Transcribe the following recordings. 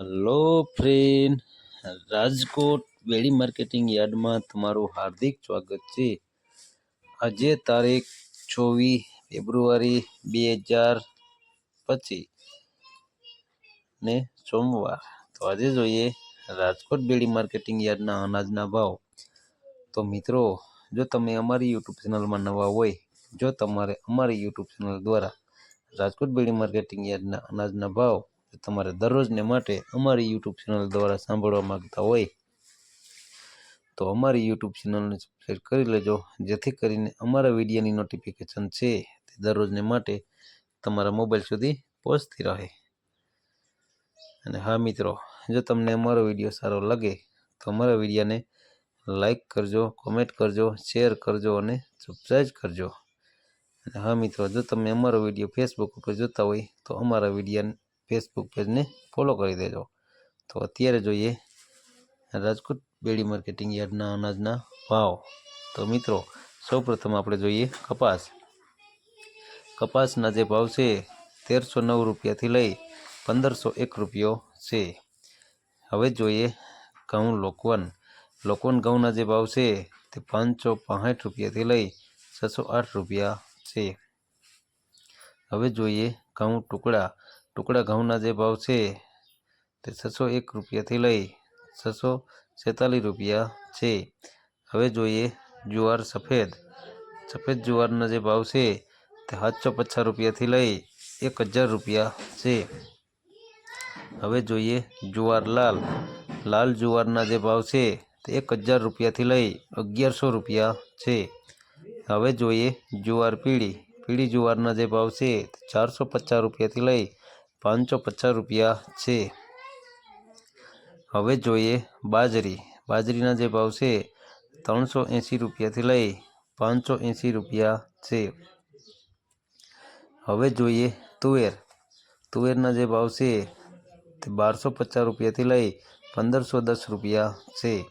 Hello friend Rajkot Bedi marketing યાર્ડમાં તમારું હાર્દિક સ્વાગત છે. આજે તારીખ છવ્વીસ ફેબ્રુઆરી બે હજાર પચીસ ને સોમવાર. તો આજે જોઈએ રાજકોટ બેડી માર્કેટિંગ યાર્ડના અનાજના ભાવ. તો મિત્રો, જો તમે અમારી યુટ્યુબ ચેનલમાં નવા હોય, જો તમારે અમારી યુટ્યુબ ચેનલ દ્વારા રાજકોટ બેડી માર્કેટિંગ યાર્ડના અનાજના ભાવ જો તમારે દરરોજને માટે અમારી યુટ્યુબ ચેનલ દ્વારા સાંભળવા માંગતા હોય, તો અમારી યુટ્યુબ ચેનલને સબસ્ક્રાઈબ કરી લેજો. જેથી કરીને અમારા વિડીયોની નોટિફિકેશન છે તે દરરોજને માટે તમારા મોબાઈલ સુધી પહોંચતી રહે. અને હા મિત્રો, જો તમને અમારો વીડિયો સારો લાગે, તો અમારા વિડીયોને લાઈક કરજો કોમેન્ટ કરજો શેર કરજો અને સબસ્ક્રાઈબ કરજો. અને હા મિત્રો, જો તમે અમારો વીડિયો ફેસબુક ઉપર જોતા હોય, તો અમારા વીડિયો ફેસબુક પેજને ફોલો કરી દેજો. તો અત્યારે જોઈએ રાજકોટ બેડી માર્કેટિંગ યાર્ડના અનાજના ભાવ. તો મિત્રો, સૌપ્રથમ આપણે જોઈએ કપાસ. કપાસના જે ભાવ છે તેરસો નવ રૂપિયાથી લઈ પંદરસો એક રૂપિયો છે. હવે જોઈએ ઘઉં લોકવન. લોકવન ઘઉંના જે ભાવ છે તે પાંચસો પાંસઠ રૂપિયાથી લઈ છસો આઠ રૂપિયા છે. હવે જોઈએ ઘઉં ટુકડા. ટુકડા ઘઉંના જે ભાવ છે, તે છસો એક રૂપિયાથી લઈ છસો છેતાલીસ રૂપિયા છે. હવે જોઈએ જુવાર સફેદ. સફેદ જુવારના જે ભાવ છે, તે સાતસો પચાસ રૂપિયાથી લઈ એક હજાર રૂપિયા છે. હવે જોઈએ જુવાર લાલ. લાલ જુવારના જે ભાવ છે, તે એક હજાર રૂપિયાથી લઈ અગિયારસો રૂપિયા છે. હવે જોઈએ જુવાર પીળી. પીળી જુવારના જે ભાવ છે, તે ચારસો પચાસ રૂપિયાથી લઈ પાંચસો પચાસ રૂપિયા છે. હવે જોઈએ બાજરી. બાજરીના જે ભાવ છે, ત્રણસો એંસી રૂપિયાથી લઈ પાંચસો એંસી રૂપિયા છે. હવે જોઈએ તુવેર. તુવેરના જે ભાવ છે, તે બારસો પચાસ રૂપિયાથી લઈ પંદરસો દસ રૂપિયા છે.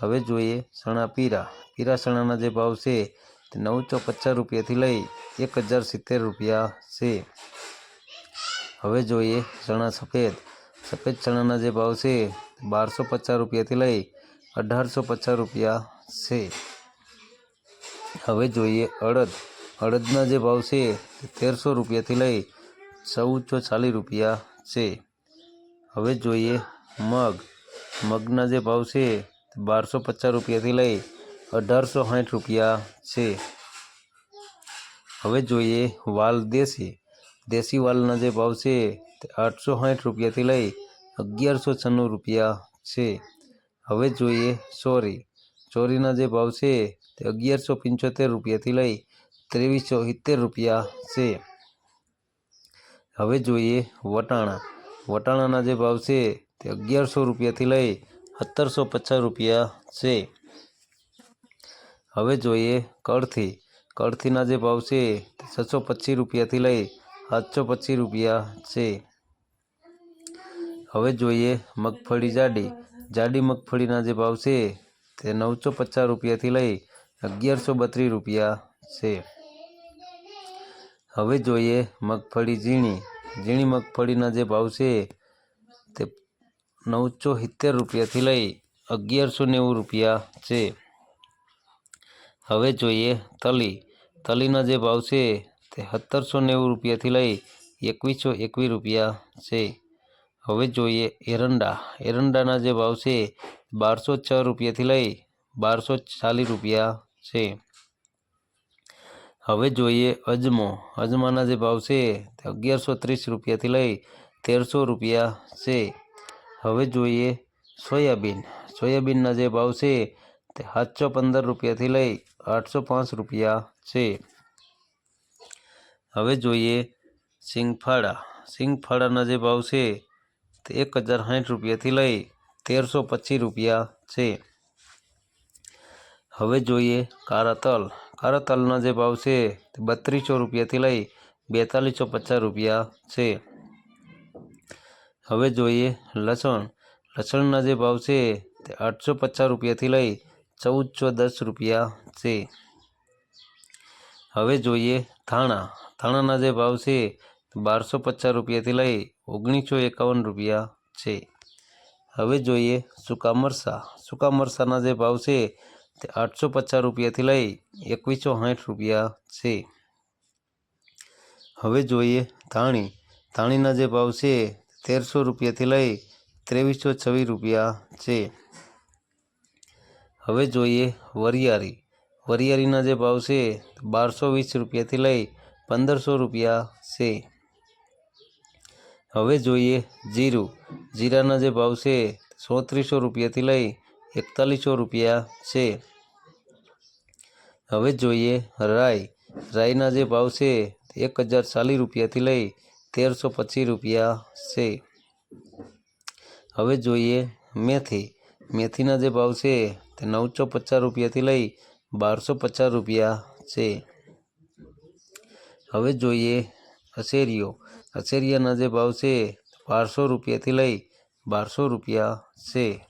હવે જોઈએ ચણા પીરા. પીરા ચણાના જે ભાવ છે, તે નવસો પચાસ રૂપિયાથી લઈ એક હજાર સિત્તેર રૂપિયા છે. હવે જોઈએ ચણા સફેદ. સફેદ ચણાના જે ભાવ છે, બારસો પચાસ રૂપિયાથી લઈ અઢારસો પચાસ રૂપિયા છે. હવે જોઈએ અડદ. અડદના જે ભાવ છે તેરસો રૂપિયાથી લઈ ચૌદસો ચાલીસ રૂપિયા છે. હવે જોઈએ મગ. મગના જે ભાવ છે બારસો પચાસ રૂપિયાથી લઈ અઢારસો સાઠ રૂપિયા છે. હવે જોઈએ વાલ દેશી. દેશી વાલના જે ભાવ છે તે આઠસો સાઠ રૂપિયાથી લઈ અગિયારસો છન્નું રૂપિયા છે. હવે જોઈએ ચોરી. ચોરીના જે ભાવ છે તે અગિયારસો પંચોતેર રૂપિયાથી લઈ ત્રેવીસો સિત્તેર રૂપિયા છે. હવે જોઈએ વટાણા. વટાણાના જે ભાવ છે તે અગિયારસો રૂપિયાથી લઈ સત્તરસો પચાસ રૂપિયા છે. હવે જોઈએ કળથી. કળથીના જે ભાવ છે તે છસો પચીસ રૂપિયાથી લઈ સાતસો પચીસ રૂપિયા છે. હવે જોઈએ મગફળી જાડી. જાડી મગફળીના જે ભાવ છે તે નવસો પચાસ રૂપિયાથી લઈ અગિયારસો બત્રીસ રૂપિયા છે. હવે જોઈએ મગફળી ઝીણી. ઝીણી મગફળીના જે ભાવ છે તે નવસો સિત્તેર રૂપિયાથી લઈ અગિયારસો નેવું રૂપિયા છે. હવે જોઈએ તલી. તલીના જે ભાવ છે તે સત્તરસો નેવું રૂપિયાથી લઈ એકવીસો એકવીસ રૂપિયા છે. હવે જોઈએ એરંડા. એરંડાના જે ભાવ છે બારસો છ રૂપિયાથી લઈ બારસો ચાલીસ રૂપિયા છે. હવે જોઈએ અજમો. અજમાના જે ભાવ છે તે અગિયારસો ત્રીસ રૂપિયાથી લઈ તેરસો રૂપિયા છે. હવે જોઈએ સોયાબીન. સોયાબીનના જે ભાવ છે તે સાતસો પંદર રૂપિયાથી લઈ આઠસો પાંચ રૂપિયા છે. હવે જોઈએ સિંગફાળા. સિંગફાળાના જે ભાવ છે તે એક હજાર સાઠ રૂપિયાથી લઈ તેરસો પચીસ રૂપિયા છે. હવે જોઈએ કારા તલ તલના જે ભાવ છે તે બત્રીસો રૂપિયાથી લઈ બેતાલીસો પચાસ રૂપિયા છે. હવે જોઈએ લસણ. લસણના જે ભાવ છે તે આઠસો પચાસ રૂપિયાથી લઈ ચૌદસો દસ રૂપિયા છે. હવે જોઈએ ધાણા. ધાણાના જે ભાવ છે બારસો પચાસ રૂપિયાથી લઈ ઓગણીસો એકાવન રૂપિયા છે. હવે જોઈએ સૂકા મરચાં સૂકા મરચાંના જે ભાવ છે તે આઠસો પચાસ રૂપિયાથી લઈ એકવીસો સાઠ રૂપિયા છે. હવે જોઈએ ધાણી. ધાણીના જે ભાવ છે તેરસો રૂપિયાથી લઈ ત્રેવીસો છવ્વીસ રૂપિયા છે. હવે જોઈએ વરિયાળી. વરિયાળીના જે ભાવ છે, બારસો વીસ રૂપિયાથી લઈ પંદરસો રૂપિયા છે. હવે જોઈએ જીરું. જીરાના જે ભાવ છે, સોત્રીસો રૂપિયાથી લઈ એકતાલીસો રૂપિયા છે. હવે જોઈએ રાઈ. રાઈના જે ભાવ છે, એક હજાર ચાલીસ રૂપિયાથી લઈ તેરસો પચીસ રૂપિયા છે. હવે જોઈએ મેથી. મેથીના જે ભાવ છે, તે નવસો પચાસ રૂપિયાથી લઈ બારસો પચાસ રૂપિયા છે. હવે જોઈએ અસેરીઓ. અસેરિયાના જે ભાવ છે, બારસો રૂપિયાથી લઈ બારસો રૂપિયા છે.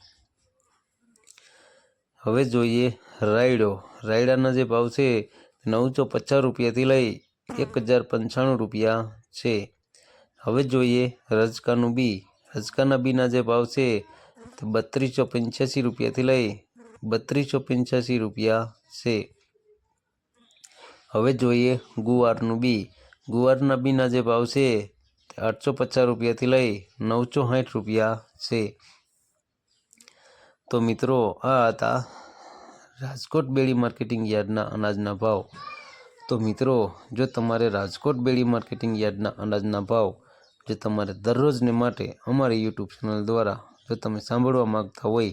હવે જોઈએ રાયડો. રાયડાના જે ભાવ છે, નવસો પચાસ રૂપિયાથી લઈ એક હજાર પંચાણું રૂપિયા છે. હવે જોઈએ રજકાનું બી. રજકાના બીના જે ભાવ છે, બત્રીસો પંચ્યાસી રૂપિયાથી લઈ બત્રીસો પંચ્યાસી રૂપિયા છે. હવે જોઈએ ગુવારનું બી. ગુવારના બીના જે ભાવ છે આઠસો પચાસ રૂપિયાથી લઈ નવસો સાઠ રૂપિયા છે. તો મિત્રો, આ હતા રાજકોટ બેડી માર્કેટિંગ યાર્ડના અનાજના ભાવ. તો મિત્રો, જો તમારે રાજકોટ બેડી માર્કેટિંગ યાર્ડના અનાજના ભાવ જે તમારે દરરોજને માટે અમારી યુટ્યુબ ચેનલ દ્વારા જો તમે સાંભળવા માગતા હોય